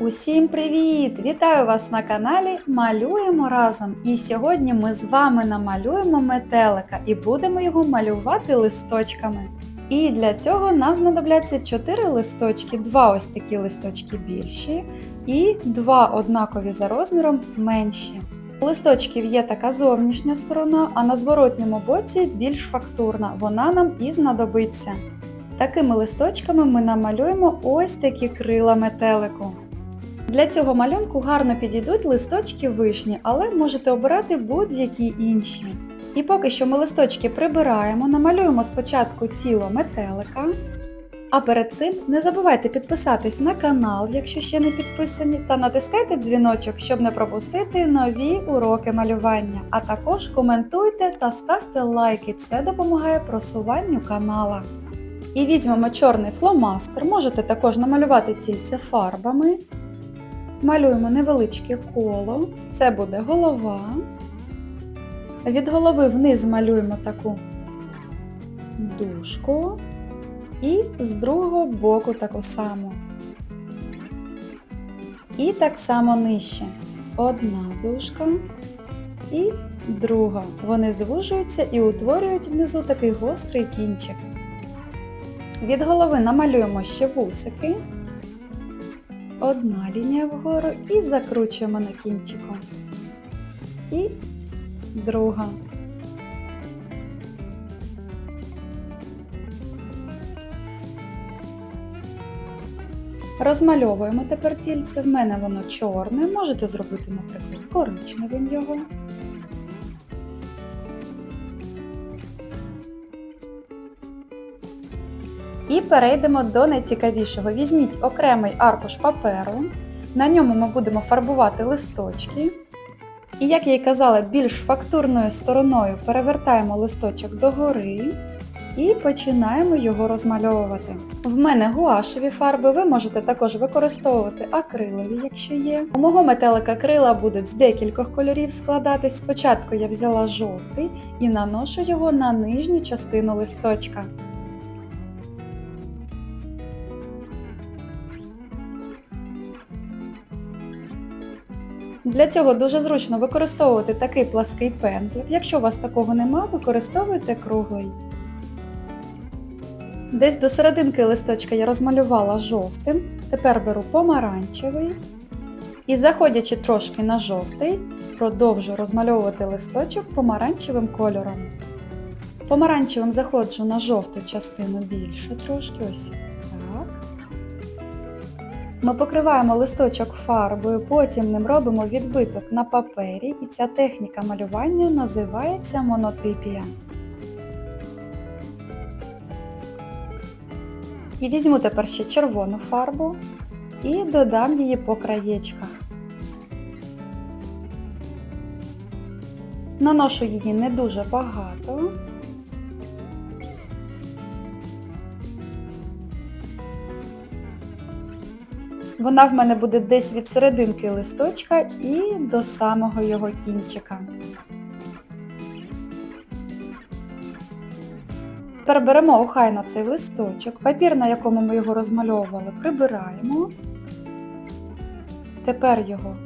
Усім привіт! Вітаю вас на каналі Малюємо разом. І сьогодні ми з вами намалюємо метелика і будемо його малювати листочками. І для цього нам знадобляться 4 листочки, два ось такі листочки більші і два однакові за розміром менші. У листочків є така зовнішня сторона, а на зворотньому боці більш фактурна. Вона нам і знадобиться. Такими листочками ми намалюємо ось такі крила метелику. Для цього малюнку гарно підійдуть листочки вишні, але можете обирати будь-які інші. І поки що ми листочки прибираємо, намалюємо спочатку тіло метелика. А перед цим не забувайте підписатись на канал, якщо ще не підписані, та натискайте дзвіночок, щоб не пропустити нові уроки малювання. А також коментуйте та ставте лайки, це допомагає просуванню канала. І візьмемо чорний фломастер, можете також намалювати тільце фарбами. Малюємо невеличке коло, це буде голова. Від голови вниз малюємо таку дужку і з другого боку таку саму. І так само нижче. Одна дужка і друга. Вони звужуються і утворюють внизу такий гострий кінчик. Від голови намалюємо ще вусики. Одна лінія вгору і закручуємо на кінчику. І друга. Розмальовуємо тепер тільце. В мене воно чорне, можете зробити, наприклад, коричневим його. І перейдемо до найцікавішого. Візьміть окремий аркуш паперу, на ньому ми будемо фарбувати листочки. І, як я й казала, більш фактурною стороною перевертаємо листочок догори і починаємо його розмальовувати. В мене гуашеві фарби, ви можете також використовувати акрилові, якщо є. У мого метелика крила будуть з декількох кольорів складатись. Спочатку я взяла жовтий і наношу його на нижню частину листочка. Для цього дуже зручно використовувати такий плаский пензлик. Якщо у вас такого нема, використовуйте круглий. Десь до серединки листочка я розмалювала жовтим, тепер беру помаранчевий і, заходячи трошки на жовтий, продовжу розмальовувати листочок помаранчевим кольором. Помаранчевим заходжу на жовту частину більше трошки ось. Ми покриваємо листочок фарбою, потім ним робимо відбиток на папері, і ця техніка малювання називається монотипія. І візьму тепер ще червону фарбу і додам її по краєчках. Наношу її не дуже багато. Вона в мене буде десь від серединки листочка і до самого його кінчика. Тепер беремо охайно цей листочок, папір, на якому ми його розмальовували, прибираємо. Тепер його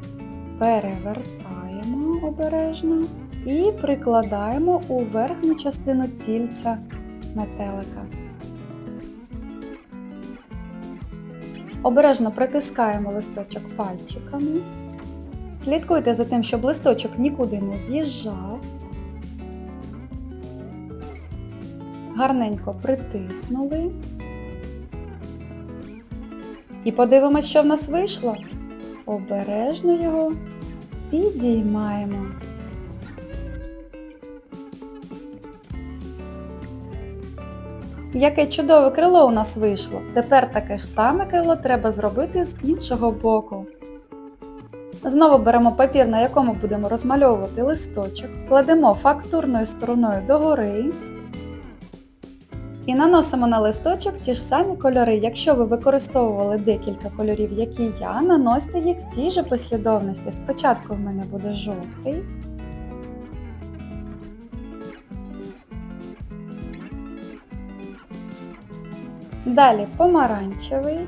перевертаємо обережно і прикладаємо у верхню частину тільця метелика. Обережно притискаємо листочок пальчиками. Слідкуйте за тим, щоб листочок нікуди не з'їжджав. Гарненько притиснули. І подивимось, що в нас вийшло. Обережно його підіймаємо. Яке чудове крило у нас вийшло. Тепер таке ж саме крило треба зробити з іншого боку. Знову беремо папір, на якому будемо розмальовувати листочок, кладемо фактурною стороною догори і наносимо на листочок ті ж самі кольори. Якщо ви використовували декілька кольорів, як і я, наносьте їх в тій же послідовності. Спочатку в мене буде жовтий. Далі помаранчевий.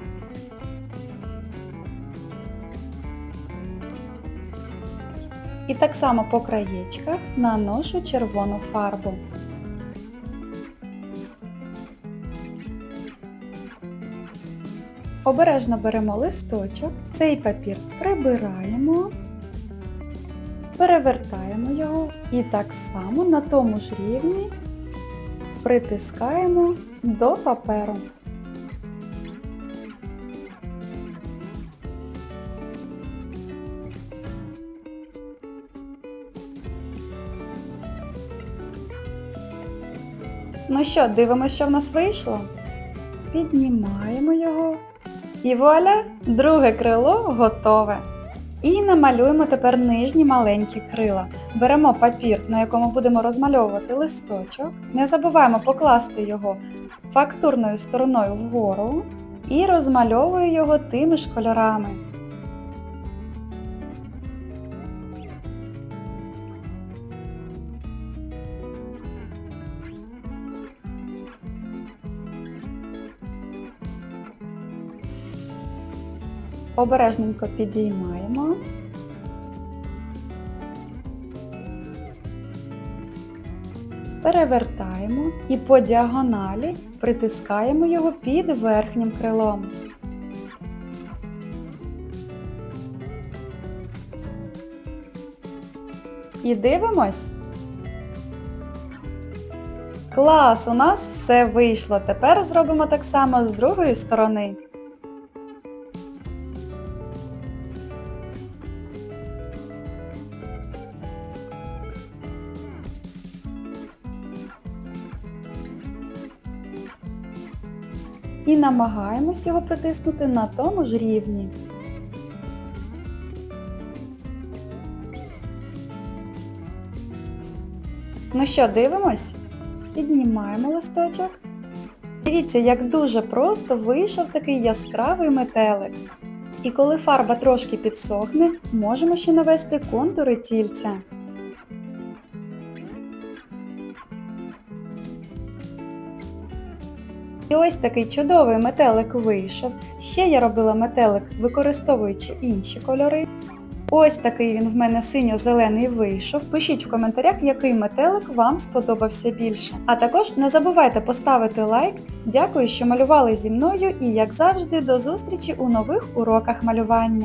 І так само по краєчках наношу червону фарбу. Обережно беремо листочок, цей папір прибираємо, перевертаємо його і так само на тому ж рівні притискаємо до паперу. Ну що, дивимося, що в нас вийшло? Піднімаємо його. І вуаля, друге крило готове. І намалюємо тепер нижні маленькі крила. Беремо папір, на якому будемо розмальовувати листочок. Не забуваємо покласти його фактурною стороною вгору і розмальовую його тими ж кольорами. Обережненько підіймаємо. Перевертаємо і по діагоналі притискаємо його під верхнім крилом. І дивимось. Клас! У нас все вийшло. Тепер зробимо так само з другої сторони. І намагаємось його притиснути на тому ж рівні. Ну що, дивимось? Піднімаємо листочок. Дивіться, як дуже просто вийшов такий яскравий метелик. І коли фарба трошки підсохне, можемо ще навести контури тільця. Ось такий чудовий метелик вийшов. Ще я робила метелик, використовуючи інші кольори. Ось такий він в мене синьо-зелений вийшов. Пишіть в коментарях, який метелик вам сподобався більше. А також не забувайте поставити лайк. Дякую, що малювали зі мною і, як завжди, до зустрічі у нових уроках малювання.